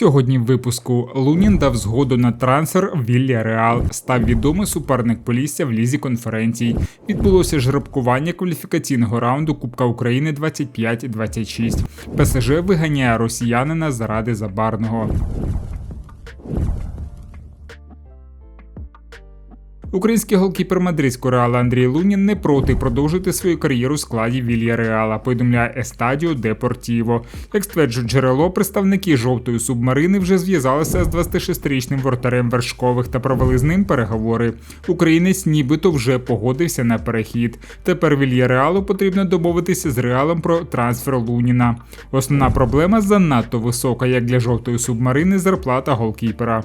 Сьогодні в випуску Лунін дав згоду на трансфер Вілля Реал. Став відомий суперник Полісся в лізі конференцій. Відбулося жеребкування кваліфікаційного раунду Кубка України 25-26. ПСЖ виганяє росіянина заради забарного. Український голкіпер мадридського реала Андрій Лунін не проти продовжити свою кар'єру у складі Вілья Реала, повідомляє Естадіо Депортіво. Як стверджують джерело, представники жовтої субмарини вже зв'язалися з 26-річним вратарем вершкових та провели з ним переговори. Українець нібито вже погодився на перехід. Тепер Вілья Реалу потрібно домовитися з реалом про трансфер Луніна. Основна проблема занадто висока, як для жовтої субмарини, зарплата голкіпера.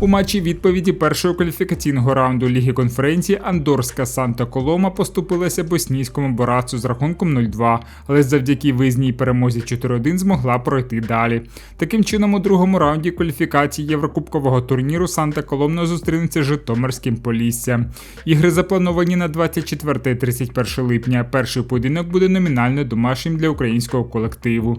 У матчі відповіді першого кваліфікаційного раунду Ліги конференції Андорська Санта Колома поступилася боснійському борацу з рахунком 0-2, але завдяки визній перемозі 4-1 змогла пройти далі. Таким чином, у другому раунді кваліфікації Єврокубкового турніру Санта Коломна зустрінеться з Житомирським Полісся. Ігри заплановані на 24-31 липня. Перший поєдинок буде номінально домашнім для українського колективу.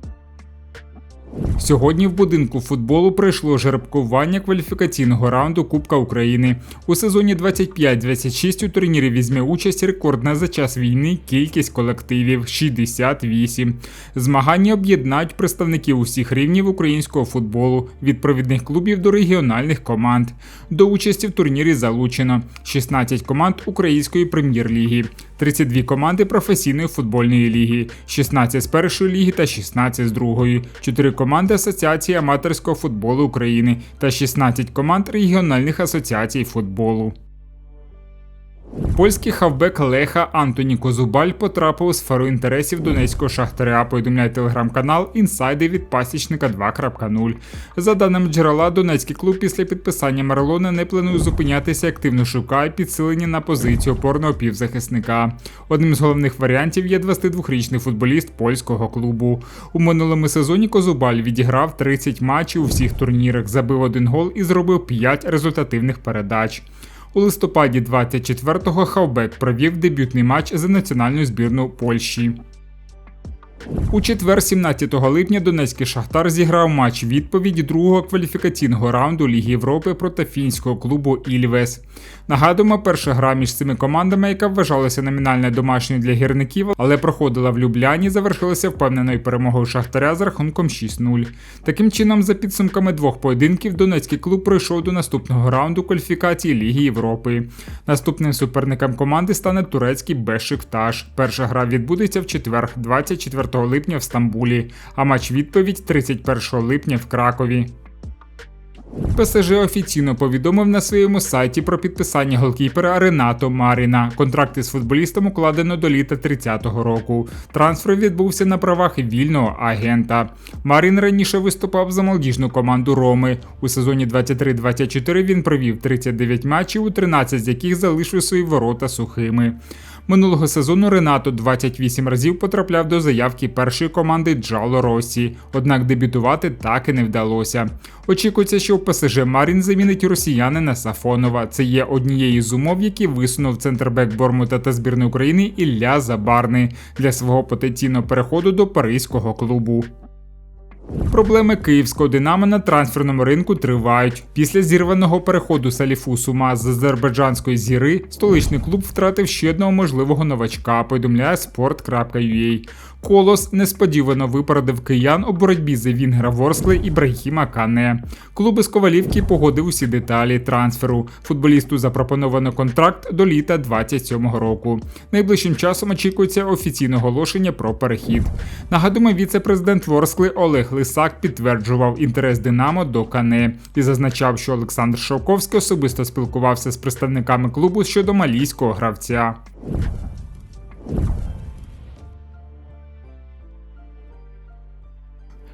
Сьогодні в будинку футболу пройшло жеребкування кваліфікаційного раунду Кубка України. У сезоні 25-26 у турнірі візьме участь рекордна за час війни кількість колективів 68. Змагання об'єднають представників усіх рівнів українського футболу від провідних клубів до регіональних команд. До участі в турнірі залучено 16 команд Української прем'єр-ліги. 32 команди професійної футбольної ліги, 16 з першої ліги та 16 з другої, 4 команди Асоціації аматорського футболу України та 16 команд регіональних асоціацій футболу. Польський хавбек Леха Антоні Козубаль потрапив у сферу інтересів донецького шахтаря. Повідомляє телеграм-канал Інсайди від пасічника 2.0. За даними джерела, донецький клуб після підписання Марлона не планує зупинятися, активно шукає підсилення на позицію опорного півзахисника. Одним з головних варіантів є 22-річний футболіст польського клубу. У минулому сезоні Козубаль відіграв 30 матчів у всіх турнірах, забив один гол і зробив 5 результативних передач. У листопаді 24-го Хавбек провів дебютний матч за національну збірну Польщі. У четвер, 17 липня, Донецький Шахтар зіграв матч відповіді другого кваліфікаційного раунду Ліги Європи проти фінського клубу Ільвес. Нагадуємо, перша гра між цими командами, яка вважалася номінально домашньою для гірників, але проходила в Любляні, завершилася впевненою перемогою Шахтаря з рахунком 6-0. Таким чином, за підсумками двох поєдинків, Донецький клуб пройшов до наступного раунду кваліфікації Ліги Європи. Наступним суперником команди стане турецький Бешикташ. Перша гра відбудеться в четвер, 24 липня в Стамбулі, а матч відповідь 31 липня в Кракові. ПСЖ офіційно повідомив на своєму сайті про підписання голкіпера Ренато Маріна. Контракти з футболістом укладено до літа 30-го року. Трансфер відбувся на правах вільного агента. Марін раніше виступав за молодіжну команду Роми. У сезоні 23-24 він провів 39 матчів, у 13 з яких залишив свої ворота сухими. Минулого сезону Ренато 28 разів потрапляв до заявки першої команди Джало Росі, однак дебютувати так і не вдалося. Очікується, що в ПСЖ Марін замінить росіянина Сафонова. Це є однією з умов, які висунув центрбек Бормута та збірної України Ілля Забарний для свого потенційного переходу до паризького клубу. Проблеми київського динамо на трансферному ринку тривають. Після зірваного переходу Саліфу Сума з азербайджанської зіри столичний клуб втратив ще одного можливого новачка. Повідомляє sport.ua. Колос несподівано випередив киян у боротьбі за Вінгера Ворскли Ібрагіма Кане. Клуб із Ковалівки погодив усі деталі трансферу. Футболісту запропоновано контракт до літа 27-го року. Найближчим часом очікується офіційне оголошення про перехід. Нагадуємо, віце-президент Ворскли Олег Лисак підтверджував інтерес Динамо до Кане і зазначав, що Олександр Шовковський особисто спілкувався з представниками клубу щодо малійського гравця.